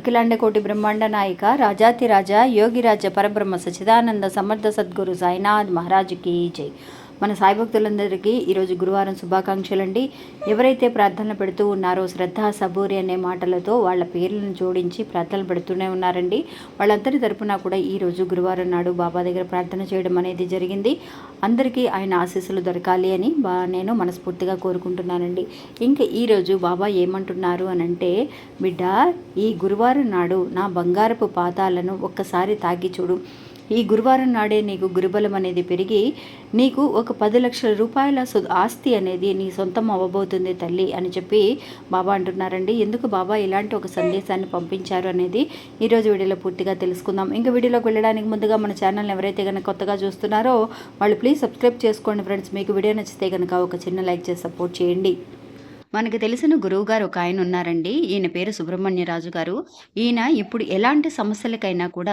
అఖిలాండకోటి బ్రహ్మాండ నాయక రాజాతిరాజ యోగిరాజ పరబ్రహ్మ సచిదానంద సమర్థ సద్గురు సాయినాథ్ మహారాజుకి జై. మన సాయి భక్తులందరికీ ఈరోజు గురువారం శుభాకాంక్షలు అండి ఎవరైతే ప్రార్థనలు పెడుతూ ఉన్నారో శ్రద్ధ సబూరి అనే మాటలతో వాళ్ళ పేర్లను జోడించి ప్రార్థనలు పెడుతూనే ఉన్నారండి. వాళ్ళందరి తరపున కూడా ఈరోజు గురువారం నాడు బాబా దగ్గర ప్రార్థన చేయడం అనేది జరిగింది. అందరికీ ఆయన ఆశీస్సులు దొరకాలి అని బా నేను మనస్ఫూర్తిగా కోరుకుంటున్నానండి. ఇంకా ఈరోజు బాబా ఏమంటున్నారు అని అంటే బిడ్డ ఈ గురువారం నాడు నా బంగారపు పాతాలను ఒక్కసారి తాకి చూడు ఈ గురువారం నాడే నీకు గురుబలం అనేది పెరిగి నీకు ఒక పది లక్షల రూపాయల సు ఆస్తి అనేది నీ సొంతం అవ్వబోతుంది తల్లి అని చెప్పి బాబా అంటున్నారండి. ఎందుకు బాబా ఇలాంటి ఒక సందేశాన్ని పంపించారు అనేది ఈరోజు వీడియోలో పూర్తిగా తెలుసుకుందాం. ఇంకా వీడియోలోకి వెళ్ళడానికి ముందుగా మన ఛానల్ని ఎవరైతే కనుక కొత్తగా చూస్తున్నారో వాళ్ళు ప్లీజ్ సబ్స్క్రైబ్ చేసుకోండి ఫ్రెండ్స్. మీకు వీడియో నచ్చితే కనుక ఒక చిన్న లైక్ చేసి సపోర్ట్ చేయండి. మనకు తెలిసిన గురువు గారు ఒక ఆయన ఉన్నారండి. ఈయన పేరు సుబ్రహ్మణ్యరాజు గారు. ఈయన ఇప్పుడు ఎలాంటి సమస్యలకైనా కూడా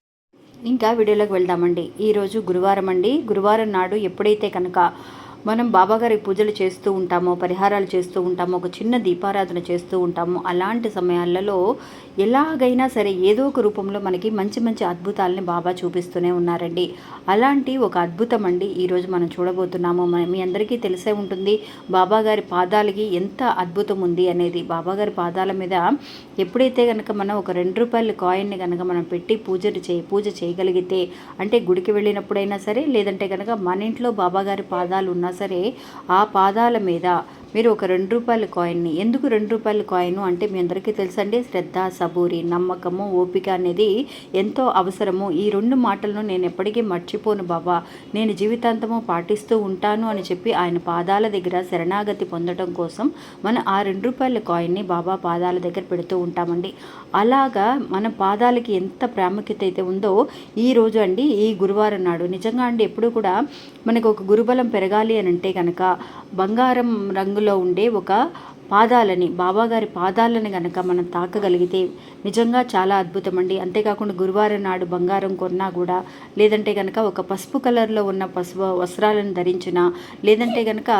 ఇంకా వీడియోలోకి వెళ్దామండి. ఈరోజు గురువారం అండి. గురువారం నాడు ఎప్పుడైతే కనుక మనం బాబాగారి పూజలు చేస్తూ ఉంటామో పరిహారాలు చేస్తూ ఉంటామో ఒక చిన్న దీపారాధన చేస్తూ ఉంటామో అలాంటి సమయాలలో ఎలాగైనా సరే ఏదో ఒక రూపంలో మనకి మంచి మంచి అద్భుతాలని బాబా చూపిస్తూనే ఉన్నారండి. అలాంటి ఒక అద్భుతం అండి ఈరోజు మనం చూడబోతున్నాము. మీ అందరికీ తెలిసే ఉంటుంది బాబాగారి పాదాలకి ఎంత అద్భుతం ఉంది అనేది. బాబాగారి పాదాల మీద ఎప్పుడైతే కనుక మనం ఒక రెండు రూపాయల కాయిన్ని కనుక మనం పెట్టి పూజలు చే పూజ చేయగలిగితే అంటే గుడికి వెళ్ళినప్పుడైనా సరే లేదంటే కనుక మన ఇంట్లో బాబాగారి పాదాలు ఉన్నా సరే ఆ పాదాల మీద మీరు ఒక రెండు రూపాయల కాయిన్ని ఎందుకు రెండు రూపాయల కాయిన్ అంటే మీ అందరికీ తెలుసండి శ్రద్ధ సబూరి నమ్మకము ఓపిక అనేది ఎంతో అవసరము. ఈ రెండు మాటలను నేను ఎప్పటికీ మర్చిపోను బాబా. నేను జీవితాంతము పాటిస్తూ ఉంటాను అని చెప్పి ఆయన పాదాల దగ్గర శరణాగతి పొందడం కోసం మనం ఆ రెండు రూపాయల కాయిన్ని బాబా పాదాల దగ్గర పెడుతూ ఉంటామండి. అలాగా మన పాదాలకి ఎంత ప్రాముఖ్యత అయితే ఉందో ఈ రోజు అండి ఈ గురువారం నాడు. నిజంగా అండి ఎప్పుడు కూడా మనకు ఒక గురుబలం పెరగాలి అని అంటే కనుక బంగారం రంగు రంగులో ఉండే ఒక పాదాలని బాబాగారి పాదాలను కనుక మనం తాకగలిగితే నిజంగా చాలా అద్భుతం అండి అంతేకాకుండా గురువారం నాడు బంగారం కొన్నా కూడా లేదంటే కనుక ఒక పసుపు కలర్లో ఉన్న పసుపు వస్త్రాలను ధరించిన లేదంటే కనుక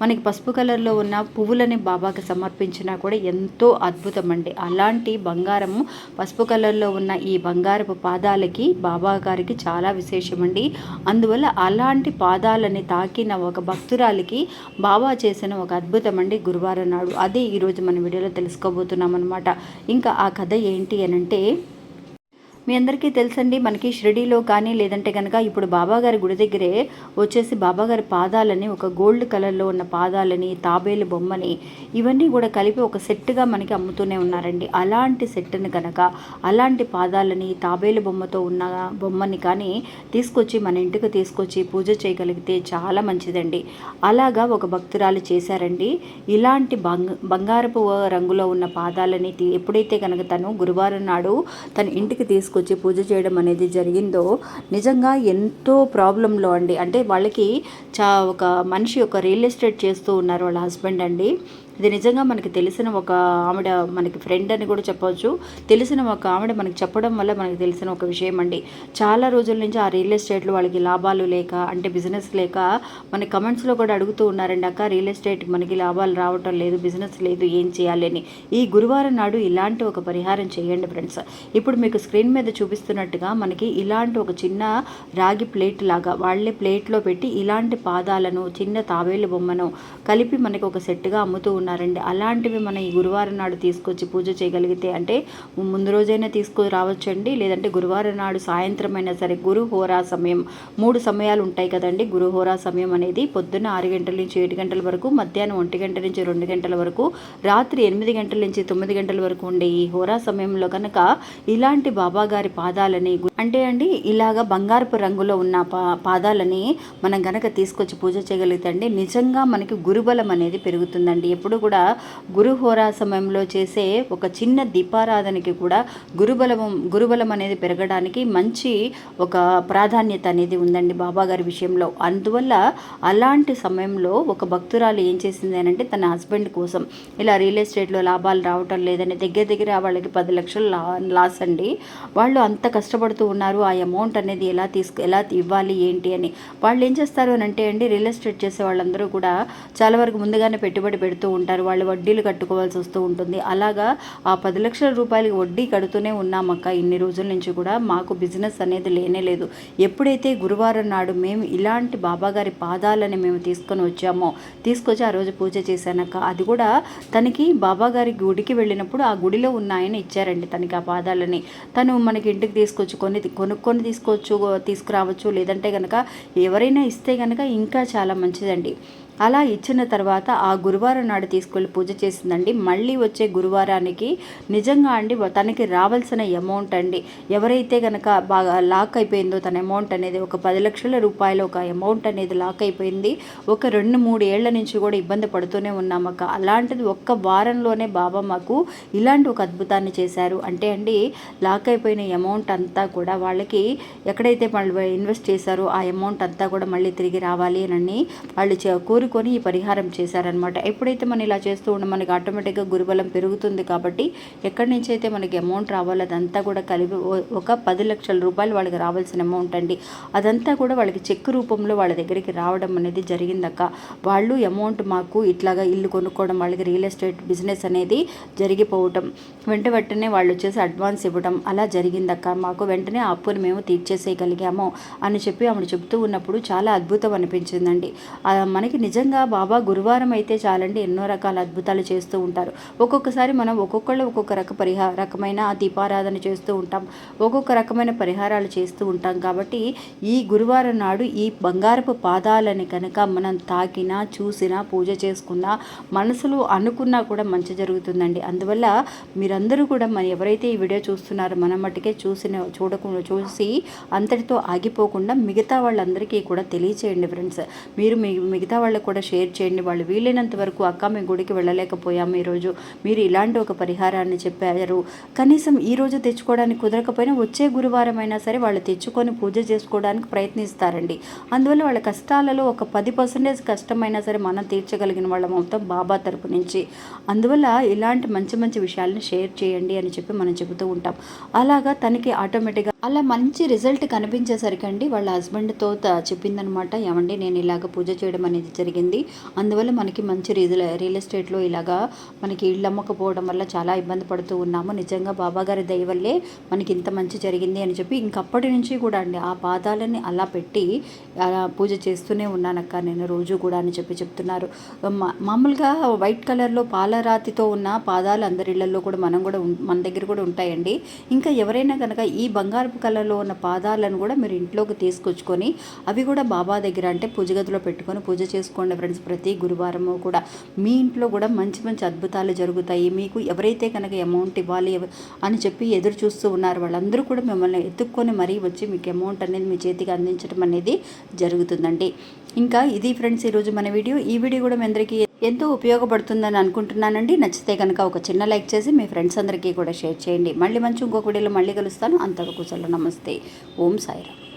మనకి పసుపు కలర్లో ఉన్న పువ్వులని బాబాకి సమర్పించినా కూడా ఎంతో అద్భుతం అండి అలాంటి బంగారము పసుపు కలర్లో ఉన్న ఈ బంగారపు పాదాలకి బాబా గారికి చాలా విశేషమండి. అందువల్ల అలాంటి పాదాలని తాకిన ఒక భక్తురాలికి బాబా చేసిన ఒక అద్భుతం అండి గురువారం నాడు. అదే ఈరోజు మన వీడియోలో తెలుసుకోబోతున్నాం అనమాట ఇంకా ఆ కథ ఏంటి అని అంటే మీ అందరికీ తెలుసండి మనకి షిరిడీలో కానీ లేదంటే కనుక ఇప్పుడు బాబాగారి గుడి దగ్గరే వచ్చేసి బాబాగారి పాదాలని ఒక గోల్డ్ కలర్లో ఉన్న పాదాలని తాబేలు బొమ్మని ఇవన్నీ కూడా కలిపి ఒక సెట్గా మనకి అమ్ముతూనే ఉన్నారండి. అలాంటి సెట్ని కనుక అలాంటి పాదాలని తాబేలు బొమ్మతో ఉన్న బొమ్మని కానీ తీసుకొచ్చి మన ఇంటికి తీసుకొచ్చి పూజ చేయగలిగితే చాలా మంచిదండి. అలాగా ఒక భక్తురాలు చేశారండి. ఇలాంటి బంగ బంగారపు రంగులో ఉన్న పాదాలని ఎప్పుడైతే కనుక తను గురువారం నాడు తన ఇంటికి తీసుకొచ్చి పూజ చేయడం అనేది జరిగిందో నిజంగా ఎంతో ప్రాబ్లంలో అండి. అంటే వాళ్ళకి చా ఒక మనిషి ఒక రియల్ ఎస్టేట్ చేస్తూ ఉన్నారు వాళ్ళ హస్బెండ్ అండి. ఇది నిజంగా మనకి తెలిసిన ఒక ఆవిడ మనకి ఫ్రెండ్ అని కూడా చెప్పవచ్చు తెలిసిన ఒక ఆవిడ మనకి చెప్పడం వల్ల మనకి తెలిసిన ఒక విషయం అండి. చాలా రోజుల నుంచి ఆ రియల్ ఎస్టేట్లో వాళ్ళకి లాభాలు లేక అంటే బిజినెస్ లేక మన కమెంట్స్లో కూడా అడుగుతూ ఉన్నారండి అక్క రియల్ ఎస్టేట్ మనకి లాభాలు రావటం లేదు బిజినెస్ లేదు ఏం చేయాలి అని. ఈ గురువారం నాడు ఇలాంటి ఒక పరిహారం చేయండి ఫ్రెండ్స్ ఇప్పుడు మీకు స్క్రీన్ మీద చూపిస్తున్నట్టుగా మనకి ఇలాంటి ఒక చిన్న రాగి ప్లేట్ లాగా వాళ్ళే ప్లేట్లో పెట్టి ఇలాంటి పాదాలను చిన్న తాబేలు బొమ్మను కలిపి మనకి ఒక సెట్గా అమ్ముతూ ఉన్నారండి అలాంటివి మనం ఈ గురువారం నాడు తీసుకొచ్చి పూజ చేయగలిగితే అంటే ముందు రోజైనా తీసుకొని రావచ్చండి. లేదంటే గురువారం నాడు సాయంత్రం అయినా సరే గురు హోరా సమయం మూడు సమయాలు ఉంటాయి కదండి. గురు హోరా సమయం అనేది పొద్దున్న ఆరు గంటల నుంచి ఏడు గంటల వరకు మధ్యాహ్నం ఒంటి గంట నుంచి రెండు గంటల వరకు రాత్రి ఎనిమిది గంటల నుంచి తొమ్మిది గంటల వరకు ఉండే ఈ హోరా సమయంలో కనుక ఇలాంటి బాబా గారి పాదాలని అంటే అండి ఇలాగ బంగారపు రంగులో ఉన్న పా పాదాలని మనం గనక తీసుకొచ్చి పూజ చేయగలిగితే అండి నిజంగా మనకి గురుబలం అనేది పెరుగుతుందండి. ఎప్పుడు కూడా గురు హోరా సమయంలో చేసే ఒక చిన్న దీపారాధనకి కూడా గురుబలం గురుబలం అనేది పెరగడానికి మంచి ఒక ప్రాధాన్యత అనేది ఉందండి బాబా గారి విషయంలో. అందువల్ల అలాంటి సమయంలో ఒక భక్తురాలు ఏం చేసింది అంటే తన హస్బెండ్ కోసం ఇలా రియల్ ఎస్టేట్లో లాభాలు రావటం లేదని దగ్గర దగ్గర వాళ్ళకి పది లక్షలు లా లాస్ అండి. వాళ్ళు అంత కష్టపడుతూ ఉన్నారు ఆ అమౌంట్ అనేది ఎలా తీసుకు ఎలా ఇవ్వాలి ఏంటి అని. వాళ్ళు ఏం చేస్తారు అని అంటే అండి రియల్ ఎస్టేట్ చేసే వాళ్ళందరూ కూడా చాలా వరకు ముందుగానే పెట్టుబడి పెడుతూ ఉంటారు. వాళ్ళు వడ్డీలు కట్టుకోవాల్సి వస్తూ ఉంటుంది. అలాగా ఆ పది లక్షల రూపాయలకి వడ్డీ కడుతూనే ఉన్నామక్క. ఇన్ని రోజుల నుంచి కూడా మాకు బిజినెస్ అనేది లేనే లేదు. ఎప్పుడైతే గురువారం నాడు మేము ఇలాంటి బాబాగారి పాదాలని మేము తీసుకొని వచ్చామో తీసుకొచ్చి ఆ రోజు పూజ చేశానక్క. అది కూడా తనకి బాబాగారి గుడికి వెళ్ళినప్పుడు ఆ గుడిలో ఉన్న ఆయన ఇచ్చారండి తనకి ఆ పాదాలని. తను మనకి ఇంటికి తీసుకొచ్చి కొన్ని కొనుక్కొని తీసుకోవచ్చు తీసుకురావచ్చు. లేదంటే కనుక ఎవరైనా ఇస్తే కనుక ఇంకా చాలా మంచిదండి. అలా ఇచ్చిన తర్వాత ఆ గురువారం నాడు తీసుకెళ్ళి పూజ చేసిందండి. మళ్ళీ వచ్చే గురువారానికి నిజంగా అండి తనకి రావాల్సిన అమౌంట్ అండి. ఎవరైతే కనుక బాగా లాక్ అయిపోయిందో తన అమౌంట్ అనేది ఒక పది లక్షల రూపాయలు ఒక అమౌంట్ అనేది లాక్ అయిపోయింది. ఒక రెండు మూడు ఏళ్ళ నుంచి కూడా ఇబ్బంది పడుతూనే ఉన్నామక్క అలాంటిది ఒక్క వారంలోనే బాబా మాకు ఇలాంటి ఒక అద్భుతాన్ని చేశారు. అంటే అండి లాక్ అయిపోయిన అమౌంట్ అంతా కూడా వాళ్ళకి ఎక్కడైతే వాళ్ళు ఇన్వెస్ట్ చేశారో ఆ అమౌంట్ అంతా కూడా మళ్ళీ తిరిగి రావాలి అని వాళ్ళు చే- కోరుకొని ఈ పరిహారం చేశారనమాట ఎప్పుడైతే మనం ఇలా చేస్తూ ఉన్నాం మనకి ఆటోమేటిక్గా గురుబలం పెరుగుతుంది కాబట్టి ఎక్కడి నుంచి అయితే మనకి అమౌంట్ రావాలో అదంతా కూడా కలిపి ఒక పది లక్షల రూపాయలు వాళ్ళకి రావాల్సిన అమౌంట్ అండి. అదంతా కూడా వాళ్ళకి చెక్ రూపంలో వాళ్ళ దగ్గరికి రావడం అనేది జరిగిందక్క. వాళ్ళు అమౌంట్ మాకు ఇట్లాగా ఇల్లు కొనుక్కోవడం వాళ్ళకి రియల్ ఎస్టేట్ బిజినెస్ అనేది జరిగిపోవటం వెంట వెంటనే వాళ్ళు వచ్చేసి అడ్వాన్స్ ఇవ్వడం అలా జరిగిందక్క. మాకు వెంటనే ఆ అప్పుని మేము తీర్చేసేయగలిగాము అని చెప్పి ఆమె చెప్తూ ఉన్నప్పుడు చాలా అద్భుతం అనిపించిందండి. మనకి నిజం నిజంగా బాబా గురువారం అయితే చాలండి ఎన్నో రకాల అద్భుతాలు చేస్తూ ఉంటారు. ఒక్కొక్కసారి మనం ఒక్కొక్కళ్ళు ఒక్కొక్క రక పరిహా రకమైన దీపారాధన చేస్తూ ఉంటాం. ఒక్కొక్క రకమైన పరిహారాలు చేస్తూ ఉంటాం కాబట్టి ఈ గురువారం నాడు ఈ బంగారపు పాదాలని కనుక మనం తాకినా చూసినా పూజ చేసుకున్నా మనసులో అనుకున్నా కూడా మంచి జరుగుతుందండి. అందువల్ల మీరందరూ కూడా మరి ఎవరైతే ఈ వీడియో చూస్తున్నారో మన మట్టుకే చూసిన చూడకుండా చూసి అంతటితో ఆగిపోకుండా మిగతా వాళ్ళందరికీ కూడా తెలియచేయండి ఫ్రెండ్స్. మీరు మీ మిగతా వాళ్ళకు కూడా షేర్ చేయండి. వాళ్ళు వీలైనంత వరకు అక్క మేము గుడికి వెళ్ళలేకపోయాము ఈరోజు. మీరు ఇలాంటి ఒక పరిహారాన్ని చెప్పారు. కనీసం ఈ రోజు తెచ్చుకోవడానికి కుదరకపోయినా వచ్చే గురువారం అయినా సరే వాళ్ళు తెచ్చుకొని పూజ చేసుకోవడానికి ప్రయత్నిస్తారండి. అందువల్ల వాళ్ళ కష్టాలలో ఒక పది పర్సెంటేజ్ కష్టమైనా సరే మనం తీర్చగలిగిన వాళ్ళం అవుతాం బాబా తరపు నుంచి. అందువల్ల ఇలాంటి మంచి మంచి విషయాలను షేర్ చేయండి అని చెప్పి మనం చెబుతూ ఉంటాం. అలాగా తనకి ఆటోమేటిక్గా అలా మంచి రిజల్ట్ కనిపించేసరికి అండి వాళ్ళ హస్బెండ్తో చెప్పిందనమాట ఏమండి నేను ఇలాగ పూజ చేయడం అనేది జరిగింది. అందువల్ల మనకి మంచి రియల్ రియల్ ఎస్టేట్లో ఇలాగా మనకి ఇళ్ళు అమ్మకపోవడం వల్ల చాలా ఇబ్బంది పడుతూ ఉన్నాము. నిజంగా బాబా గారి దయ వల్లే మనకి ఇంత మంచి జరిగింది అని చెప్పి ఇంకప్పటి నుంచి కూడా అండి ఆ పాదాలని అలా పెట్టి అలా పూజ చేస్తూనే ఉన్నానక్క నేను రోజు కూడా అని చెప్పి చెప్తున్నారు. మా- మామూలుగా వైట్ కలర్లో పాలరాతితో ఉన్న పాదాలు అందరి ఇళ్ళలో కూడా మనం కూడా మన దగ్గర కూడా ఉంటాయండి. ఇంకా ఎవరైనా కనుక ఈ బంగారపు కలర్లో ఉన్న పాదాలను కూడా మీరు ఇంట్లోకి తీసుకొచ్చుకొని అవి కూడా బాబా దగ్గర అంటే పూజ గదిలో పెట్టుకొని పూజ చేసుకోండి ఫ్రెండ్స్. ప్రతి గురువారము కూడా మీ ఇంట్లో కూడా మంచి మంచి అద్భుతాలు జరుగుతాయి. మీకు ఎవరైతే కనుక అమౌంట్ ఇవ్వాలి అని చెప్పి ఎదురు చూస్తూ ఉన్నారు వాళ్ళందరూ కూడా మిమ్మల్ని ఎత్తుక్కొని మరీ వచ్చి మీకు అమౌంట్ అనేది మీ చేతికి అందించడం అనేది జరుగుతుందండి. ఇంకా ఇది ఫ్రెండ్స్ ఈరోజు మన వీడియో. ఈ వీడియో కూడా మీ అందరికీ ఎంతో ఉపయోగపడుతుందని అనుకుంటున్నానండి. నచ్చితే కనుక ఒక చిన్న లైక్ చేసి మీ ఫ్రెండ్స్ అందరికీ కూడా షేర్ చేయండి. మళ్ళీ మంచి ఇంకొక వీడియోలో మళ్ళీ కలుస్తాను. అంతవరకు సెలవు. నమస్తే. ఓం సాయిరామ్.